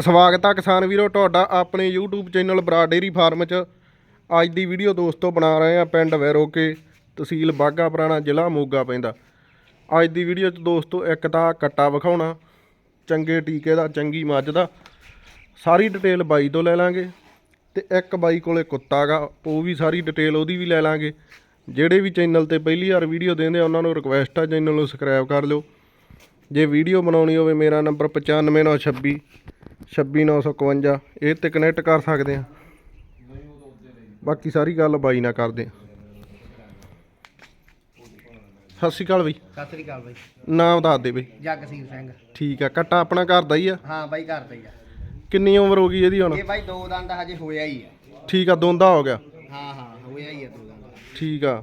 ਸਵਾਗਤ ਆ ਕਿਸਾਨ ਵੀਰੋ, ਤੁਹਾਡਾ ਆਪਣੇ YouTube ਚੈਨਲ ਬਰਾ ਡੇਰੀ ਫਾਰਮ 'ਚ। ਅੱਜ ਦੀ ਵੀਡੀਓ ਦੋਸਤੋ ਬਣਾ ਰਹੇ ਆ ਪਿੰਡ ਵੈਰੋਕੇ, ਤਹਿਸੀਲ ਬਾਗਾ ਪੁਰਾਣਾ, ਜ਼ਿਲ੍ਹਾ ਮੋਗਾ ਪੈਂਦਾ। ਅੱਜ ਦੀ ਵੀਡੀਓ 'ਚ ਦੋਸਤੋ ਇੱਕ ਤਾਂ ਕੱਟਾ ਵਿਖਾਉਣਾ, ਚੰਗੇ ਟੀਕੇ ਦਾ, ਚੰਗੀ ਮੱਝ ਦਾ। ਸਾਰੀ ਡਿਟੇਲ ਬਾਈ ਤੋਂ ਲੈ ਲਾਂਗੇ ਤੇ ਇੱਕ ਬਾਈ ਕੋਲੇ ਕੁੱਤਾ ਗਾ, ਉਹ ਵੀ ਸਾਰੀ ਡਿਟੇਲ ਉਹਦੀ ਵੀ ਲੈ ਲਾਂਗੇ। ਜਿਹੜੇ ਵੀ ਚੈਨਲ ਤੇ ਪਹਿਲੀ ਵਾਰ ਵੀਡੀਓ ਦਿੰਦੇ ਆ, ਉਹਨਾਂ ਨੂੰ ਰਿਕੁਐਸਟ ਆ, ਚੈਨਲ ਨੂੰ ਸਬਸਕ੍ਰਾਈਬ ਕਰ ਲਿਓ। ਜੇ ਵੀਡੀਓ ਬਣਾਉਣੀ ਹੋਵੇ ਮੇਰਾ ਨੰਬਰ 95926 26951 ਇਹ ਤੇ ਕਨੈਕਟ ਕਰ ਸਕਦੇ ਆ। ਬਾਕੀ ਸਾਰੀ ਗੱਲ ਬਾਈ ਨਾਲ ਕਰਦੇ ਆ। ਸਤਿ ਸ਼੍ਰੀ ਅਕਾਲ ਬਈ। ਸਤਿ ਸ੍ਰੀ ਅਕਾਲ ਬਾਈ। ਨਾਮ ਦੱਸ ਦੇ ਬਈ। ਜਗਸੀਰ ਸਿੰਘ। ਠੀਕ ਆ ਕੱਟਾ ਆਪਣਾ ਘਰ ਦਾ ਹੀ ਆ? ਹਾਂ ਬਾਈ ਘਰ ਦਾ ਹੀ ਆ। ਕਿੰਨੀ ਉਮਰ ਹੋ ਗਈ ਇਹਦੀ ਹੁਣ? ਇਹ ਬਾਈ ਦੋ ਦੰਦ ਹਜੇ ਹੋਇਆ ਹੀ ਆ। ਠੀਕ ਆ ਦੋਂਦਾ ਹੋ ਗਿਆ। ਹਾਂ ਹਾਂ ਹੋਇਆ ਹੀ ਆ ਦੋ ਦੰਦ। ਠੀਕ ਆ।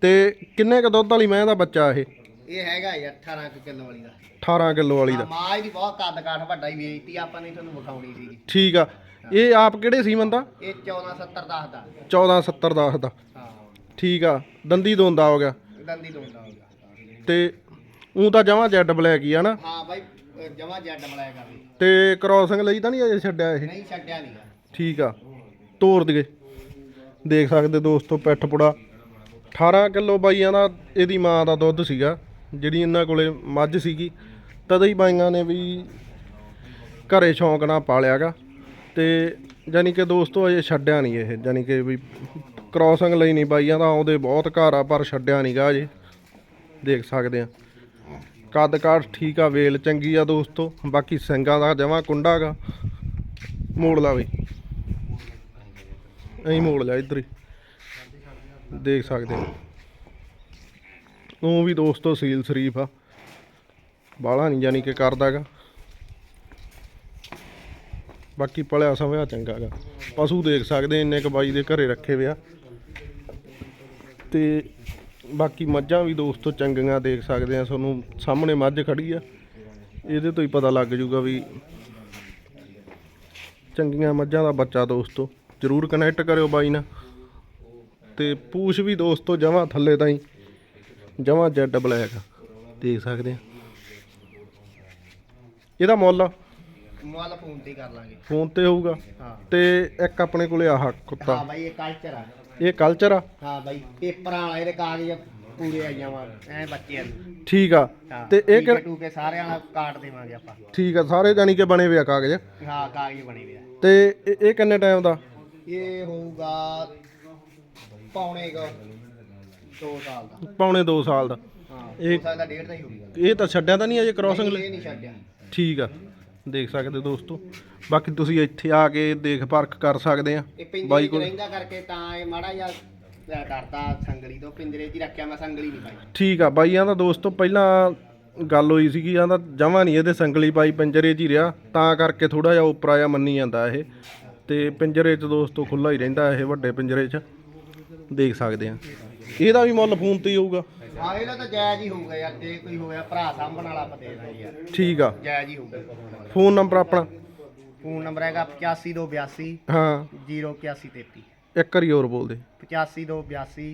ਤੇ ਕਿੰਨੇ ਕ ਦੁੱਧ ਵਾਲੀ ਮੈਂ ਦਾ ਬੱਚਾ ਇਹ? ਇਹ ਹੈਗਾ ਯਾਰ 18 ਕੁ ਕਿਲੋ ਵਾਲੀ ਦਾ। 18 ਕਿਲੋ ਵਾਲੀ ਹਾਂ, ਦਾ ਮਾਂ ਇਹਦੀ ਬਹੁਤ ਕੱਦ ਕਾਠ ਵੱਡਾ ਹੀ ਵੇਚਤੀ ਆਪਾਂ ਨੇ ਤੁਹਾਨੂੰ ਵਿਖਾਉਣੀ ਸੀਗੀ ਠੀਕ ਆ। ਇਹ ਆਪ ਕਿਹੜੇ ਸੀ ਬੰਦਾ ਇਹ 1470 ਦੱਸਦਾ 1470 10 ਦਾ। ਹਾਂ। ਠੀਕ ਆ। ਦੰਦੀ ਦੋਂਦਾ ਹੋ ਗਿਆ। ਦੰਦੀ ਦੋਂਦਾ ਹੋਊਗਾ ਤੇ ਉਹ ਤਾਂ ਜਮਾ ਜੈਡ ਬਲੈਕ ਹੀ ਆ ਨਾ। ਹਾਂ ਬਾਈ ਜਮਾ ਜੱਟ ਬਲਾਏਗਾ ਵੀ। ਤੇ ਕ੍ਰੋਸਿੰਗ ਲਈ ਤਾਂ ਨਹੀਂ ਅਜੇ ਛੱਡਿਆ ਇਹ? ਨਹੀਂ ਛੱਡਿਆ ਨਹੀਂਗਾ ਠੀਕ ਆ। ਤੋਰ ਦਈਏ। ਦੇਖ ਸਕਦੇ ਦੋਸਤੋ ਪਿੱਠ ਪੁੜਾ। 18 ਕਿਲੋ ਬਾਈਆਂ ਦਾ ਇਹਦੀ ਮਾਂ ਦਾ ਦੁੱਧ ਸੀਗਾ। ਜਿਹੜੀ ਇਹਨਾਂ ਕੋਲੇ ਮੱਝ ਸੀਗੀ, ਤਦ ਹੀ ਬਾਈਆਂ ਨੇ ਵੀ ਘਰੇ ਸ਼ੌਂਕ ਨਾਲ ਪਾਲਿਆਗਾ। ਤੇ ਯਾਨੀ ਕਿ ਦੋਸਤੋ, ਅਜੇ ਛੱਡਿਆ ਨਹੀਂ ਇਹ ਯਾਨੀ ਕਿ ਵੀ ਕ੍ਰੋਸਿੰਗ ਲਈ ਨਹੀਂ ਬਾਈਆਂ ਦਾ ਆਉਂਦੇ ਬਹੁਤ ਘਰ ਆ, ਪਰ ਛੱਡਿਆ ਨਹੀਂਗਾ ਅਜੇ। ਦੇਖ ਸਕਦੇ ਆ। ਕੱਦ ਕਾਠ ਠੀਕ ਆ, ਵੇਲ ਚੰਗੀ ਆ ਦੋਸਤੋ, ਬਾਕੀ ਸਿੰਘਾਂ ਦਾ ਜਮਾ ਕੁੰਡਾ ਗਾ। ਮੋੜ ਲਾ ਬਈ ਐਂ ਮੋੜ ਲਿਆ ਇੱਧਰ ਹੀ। ਦੇਖ ਸਕਦੇ ਹੋ ਉਹ ਵੀ ਦੋਸਤੋ ਸੀਲ ਸ਼ਰੀਫ ਆ। ਬਾਲਾ ਨਹੀਂ ਜਾਨੀ ਕਿ ਕਰਦਾਗਾ। ਬਾਕੀ ਪਲਿਆ ਸਮਾਂ ਚੰਗਾ ਗਾ ਪਸ਼ੂ ਦੇਖ ਸਕਦੇ ਇੰਨੇ ਕ ਬਾਈ ਦੇ ਘਰੇ ਰੱਖੇ ਵਿਆ ਤੇ ਬਾਕੀ ਮੱਝਾਂ ਵੀ ਦੋਸਤੋ ਚੰਗੀਆਂ ਦੇਖ ਸਕਦੇ ਆ, ਤੁਹਾਨੂੰ ਸਾਹਮਣੇ ਮੱਝ ਖੜੀ ਆ। ਇਹਦੇ ਤੋਂ ਹੀ ਪਤਾ ਲੱਗ ਜੂਗਾ ਵੀ ਚੰਗੀਆਂ ਮੱਝਾਂ ਦਾ ਬੱਚਾ ਦੋਸਤੋ। ਜਰੂਰ ਕਨੈਕਟ ਕਰਿਓ ਬਾਈ ਨਾਲ। ਤੇ ਪੂਛ ਵੀ ਦੋਸਤੋ ਜਮਾ ਥੱਲੇ ਤਾਈ। ਜਮਾ ਜੈਡ ਬਲੈਕ ਦੇਖ ਸਕਦੇ ਆ। ਇਹਦਾ ਮੁੱਲ ਮੁੱਲ ਫੋਨ ਤੇ ਕਰ ਲਾਂਗੇ। ਫੋਨ ਤੇ ਹੋਊਗਾ। ਹਾਂ। ਤੇ ਇੱਕ ਆਪਣੇ ਕੋਲੇ ਆਹ ਕੁੱਤਾ। ਹਾਂ ਬਾਈ ਇਹ ਕਲਚਰ ਆ। ਇਹ ਕਲਚਰ ਆ। ਹਾਂ ਬਾਈ ਪੇਪਰਾਂ ਵਾਲਾ ਇਹਦੇ ਕਾਗਜ਼ ਪੂਰੇ ਆਈਆਂ ਵਾ ਐ ਬੱਚਿਆਂ ਨੂੰ ਠੀਕ ਆ। ਤੇ ਇਹ ਕਿ- ਟੂਕੇ ਸਾਰਿਆਂ ਨਾਲ ਕਾਟ ਦੇਵਾਂਗੇ ਆਪਾਂ। ਠੀਕ ਆ ਸਾਰੇ ਜਾਨੀ ਕਿ ਬਣੇ ਵੇ ਆ ਕਾਗਜ਼? ਹਾਂ ਕਾਗਜ਼ ਬਣੇ ਹੋਏ ਆ। ਤੇ ਇਹ- ਇਹ ਕਿੰਨੇ ਟਾਈਮ ਦਾ? ਇਹ ਹੋਊਗਾ ਪੌਣੇ ਕੁ ਦੋ ਸਾਲ ਦਾ। ਪੌਣੇ 2 ਸਾਲ ਦਾ। ਹਾਂ ਇਹ- ਇਹ ਸਾਲ ਦਾ ਡੇਢ ਦਾ ਹੀ ਹੋਊਗਾ ਇਹ ਤਾਂ ਛੱਡਿਆ ਤਾਂ ਨਹੀਂ ਅਜੇ ਕ੍ਰੋਸਿੰਗ ਇਹ ਨਹੀਂ ਛੱਡਿਆ। ਠੀਕ ਆ। ਦੇਖ ਸਕਦੇ ਦੋਸਤੋ। ਬਾਕੀ ਤੁਸੀਂ ਇੱਥੇ ਆ ਕੇ ਦੇਖ ਪਰਖ ਕਰ ਸਕਦੇ ਆ। ਇਹ ਪਿੰਜਰੇ ਬਾਈ 'ਚ ਕੋਲ ਰਹਿੰਦਾ ਕਰਕੇ ਤਾਂ ਇਹ ਮਾੜਾ ਜਿਹਾ ਅਹ ਡਰਦਾ ਸੰਗਲੀ ਤੋਂ। ਪਿੰਜਰੇ 'ਚ ਹੀ ਰੱਖਿਆ ਮੈਂ ਸੰਗਲੀ ਨਹੀਂ ਪਾਈ। ਠੀਕ ਆ। ਬਾਈਆਂ ਦਾ ਦੋਸਤੋ ਪਹਿਲਾਂ ਗੱਲ ਹੋਈ ਸੀਗੀ ਆਂਦਾ ਜਮਾ ਨਹੀਂ ਇਹਦੇ ਸੰਗਲੀ ਪਾਈ ਪਿੰਜਰੇ 'ਚ ਹੀ ਰਿਹਾ। ਤਾਂ ਕਰਕੇ ਥੋੜਾ ਜਿਹਾ ਉੱਪਰ ਆਇਆ ਮੰਨੀ ਜਾਂਦਾ ਇਹ। ਤੇ ਪਿੰਜਰੇ 'ਚ ਦੋਸਤੋ ਖੁੱਲਾ ਹੀ ਰਹਿੰਦਾ ਇਹ ਵੱਡੇ ਪਿੰਜਰੇ 'ਚ। ਦੇਖ ਸਕਦੇ ਆ। ਇਹਦਾ ਵੀ ਮੁੱਲ ਫੋਨ ਤੇ ਹੀ ਹੋਊਗਾ। ਹਾਂ ਇਹਦਾ ਤਾਂ ਜਾਇਜ਼ ਹੀ ਹੋਊਗਾ ਯਾਰ ਜੇ ਕੋਈ ਹੋਇਆ ਭਰਾ ਸਾਂਭਣ ਵਾਲਾ ਆਪਾਂ ਦੇ ਦਾਂਗੇ ਯਾਰ ਠੀਕ ਆ। ਜਾਇਜ਼ ਹੀ ਹੋਊਗਾ। ਫੋਨ ਨੰਬਰ ਆਪਣਾ? ਫੋਨ ਨੰਬਰ ਹੈਗਾ 8582 ਹਾਂ। 08133 ਇੱਕ ਵਾਰੀ ਹੋਰ ਬੋਲ ਦੇ। 8582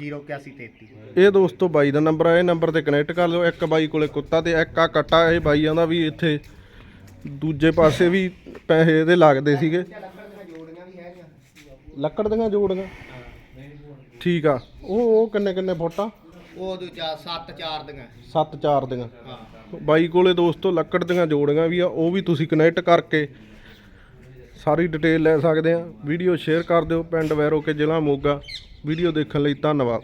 08133 ਇਹ ਦੋਸਤੋ ਬਾਈ ਦਾ ਨੰਬਰ ਆ ਇਹ ਨੰਬਰ ਤੇ ਕਨੈਕਟ ਕਰ ਲਿਓ। ਇੱਕ ਬਾਈ ਕੋਲੇ ਕੁੱਤਾ ਤੇ ਇੱਕ ਆ ਕੱਟਾ ਇਹ ਬਾਈ ਆਂਦਾ ਵੀ ਇੱਥੇ। ਦੂਜੇ ਪਾਸੇ ਵੀ ਪੈਸੇ ਇਹਦੇ ਲੱਗਦੇ ਸੀਗੇ। ਜੋੜੀਆਂ ਵੀ ਹੈਗੀਆਂ। ਲੱਕੜ ਦੀਆਂ ਜੋੜੀਆਂ। ਠੀਕ ਆ। ਉਹ ਉਹ ਕਿੰਨੇ ਕਿੰਨੇ ਫੁੱਟ ਆ? ਉਹ ਦੂਜਾ 7 4 ਦੀਆਂ। 7 4 ਦੀਆਂ। ਹਾਂ। ਬਾਈ ਕੋਲੇ ਦੋਸਤੋ ਲੱਕੜ ਦੀਆਂ ਜੋੜੀਆਂ ਵੀ ਆ ਉਹ ਵੀ ਤੁਸੀਂ ਕਨੈਕਟ ਕਰਕੇ ਸਾਰੀ ਡਿਟੇਲ ਲੈ ਸਕਦੇ ਆ। ਵੀਡੀਓ ਸ਼ੇਅਰ ਕਰ ਦਿਓ ਪਿੰਡ ਵੈਰੋ ਕੇ ਜ਼ਿਲ੍ਹਾ ਮੋਗਾ। ਵੀਡੀਓ ਦੇਖਣ ਲਈ ਧੰਨਵਾਦ।